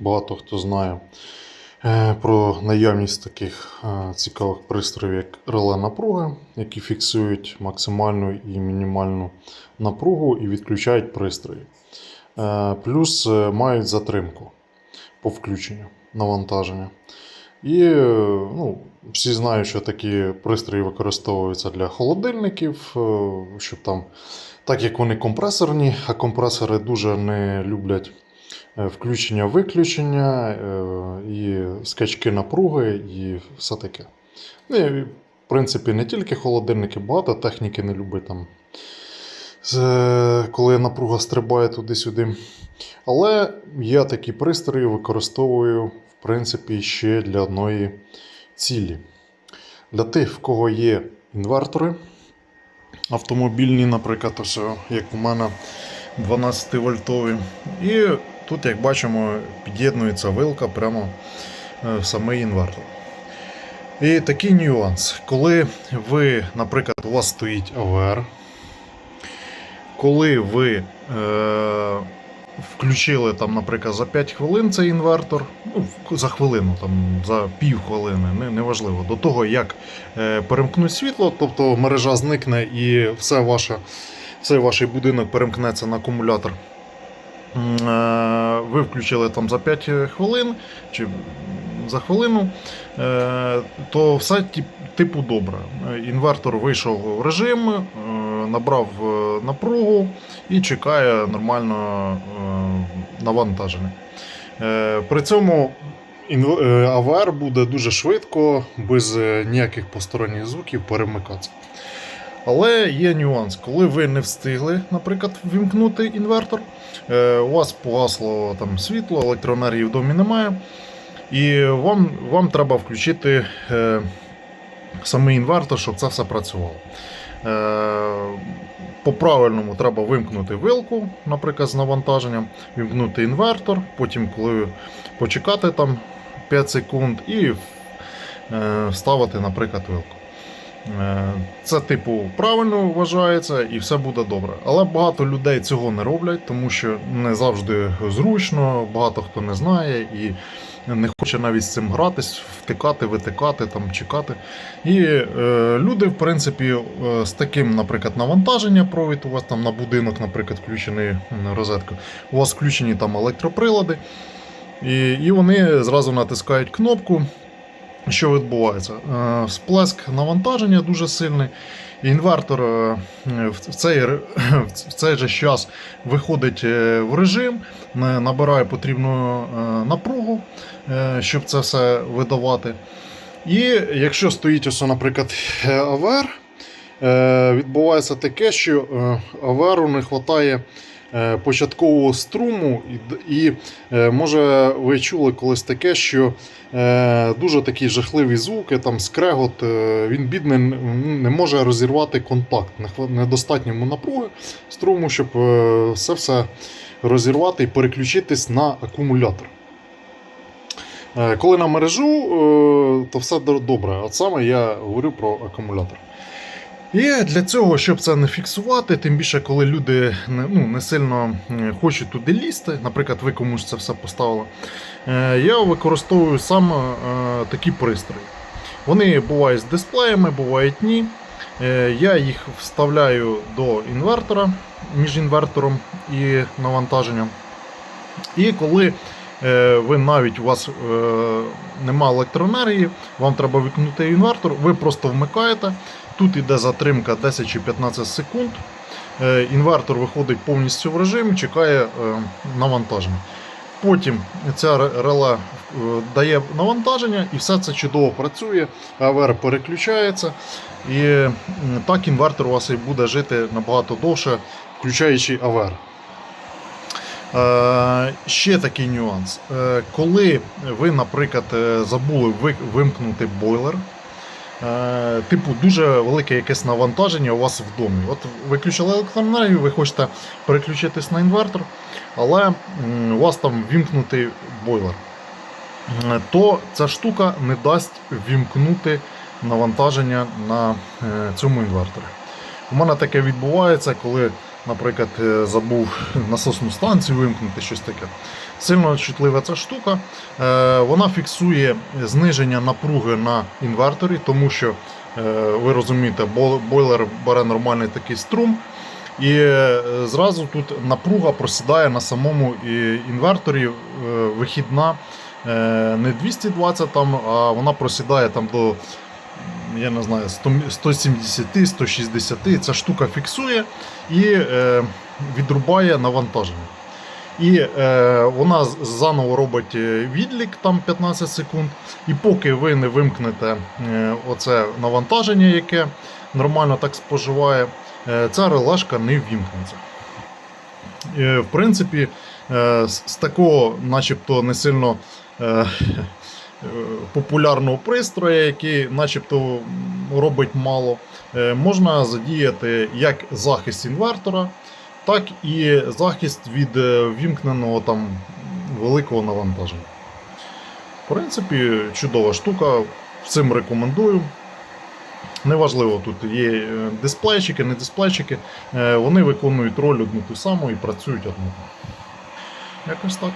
багато хто знає е, про наявність таких е, цікавих пристроїв, як реле напруги, які фіксують максимальну і мінімальну напругу і відключають пристрої. Е, Плюс мають затримку по включенню навантаження. І ну, всі знають, що такі пристрої використовуються для холодильників, щоб там, так як вони компресорні, а компресори дуже не люблять включення-виключення е, і скачки напруги, і все таке. Ну, і, в принципі, не тільки холодильники, багато техніки не любить там. Коли напруга стрибає туди-сюди. Але я такі пристрої використовую, в принципі, ще для одної цілі. Для тих, в кого є інвертори автомобільні, наприклад, ось, як у мене 12 вольтові. І тут, як бачимо, під'єднується вилка прямо е, в самий інвертор. І такий нюанс. Коли ви, наприклад, у вас стоїть АВР, коли ви е, включили там, наприклад, за 5 хвилин цей інвертор, ну, за хвилину, там, за пів хвилини, не, до того, як е, перемкнуть світло, тобто мережа зникне і все ваше, все ваш будинок перемкнеться на акумулятор. Е, Ви включили там за 5 хвилин чи за хвилину, е, то все тип- типу добре. Інвертор вийшов в режим, е, набрав напругу і чекає нормально навантаження. При цьому АВР буде дуже швидко, без ніяких посторонніх звуків перемикатися. Але є нюанс, коли ви не встигли, наприклад, вімкнути інвертор, е, у вас погасло там світло, електроенергії в домі немає, і вам, вам треба включити е, самий інвертор, щоб це все працювало. Е, по-правильному треба вимкнути вилку, наприклад, з навантаженням, вимкнути інвертор, потім, коли почекати там 5 секунд і е, вставити, наприклад, вилку. Е, Це, типу, правильно вважається і все буде добре. Але багато людей цього не роблять, тому що не завжди зручно, багато хто не знає і не хоче навіть з цим гратись, втикати, витикати, там, чекати. І е, люди, в принципі, е, з таким, наприклад, навантаження провід у вас там на будинок, наприклад, включений розетка, у вас включені там електроприлади, і, і вони зразу натискають кнопку. Що відбувається? Е, Всплеск навантаження дуже сильний. Інвертор е, в цей, в цей же час виходить е, в режим, набирає потрібну е, напругу, е, щоб це все видавати. І якщо стоїть, ось, наприклад, е, АВР, е, відбувається таке, що е, АВРу не вистачає початкового струму, і, е, може ви чули колись таке, що е, дуже такі жахливі звуки, там скрегот, е, він бідний не може розірвати контакт, не хва- недостатньо йому напруги струму, щоб е, все все розірвати і переключитись на акумулятор. Е, Коли на мережу, е, то все добре. От саме я говорю про акумулятор. І для цього, щоб це не фіксувати, тим більше, коли люди не, ну, не сильно е, хочуть туди лізти, наприклад, ви комусь це все поставили, е, я використовую саме е, такі пристрої. Вони бувають з дисплеями, бувають ні. Я їх вставляю до інвертора між інвертором і навантаженням. І коли ви навіть у вас е, нема електроенергії, вам треба вимкнути інвертор, ви просто вмикаєте. Тут іде затримка 10 чи 15 секунд. Е, Інвертор виходить повністю в режим, чекає е, навантаження. Потім ця ре- реле е, дає навантаження і все це чудово працює. АВР переключається. І так інвертор у вас і буде жити набагато довше, включаючи АВР. Е, ще такий нюанс. Е, коли ви, наприклад, е, забули вимкнути бойлер, типу дуже велике якесь навантаження у вас в домі. От виключили електроенергію, ви хочете переключитись на інвертор, але у вас там вімкнутий бойлер. То ця штука не дасть вімкнути навантаження на цьому інверторі. У мене таке відбувається, коли наприклад, е, забув насосну станцію вимкнути, щось таке. Сильно чутлива ця штука. Е, Вона фіксує зниження напруги на інверторі, тому що е, ви розумієте, бойлер бере нормальний такий струм. І зразу тут напруга просідає на самому інверторі вихідна не 220, там, а вона просідає там до я не знаю, 170-160. Ця штука фіксує і е, відрубає навантаження. І е, вона заново робить е, відлік там 15 секунд. І поки ви не вимкнете е, оце навантаження, яке нормально так споживає, е, ця релешка не ввімкнеться. Е, в принципі, е, з, такого, начебто, не сильно е, популярного пристрою, який начебто робить мало, е, можна задіяти як захист інвертора, так і захист від е, вімкненого там великого навантаження. В принципі, чудова штука, всім рекомендую. Неважливо, тут є е, дисплейчики, не дисплейчики, е, вони виконують роль одну ту саму і працюють одну. Якось так.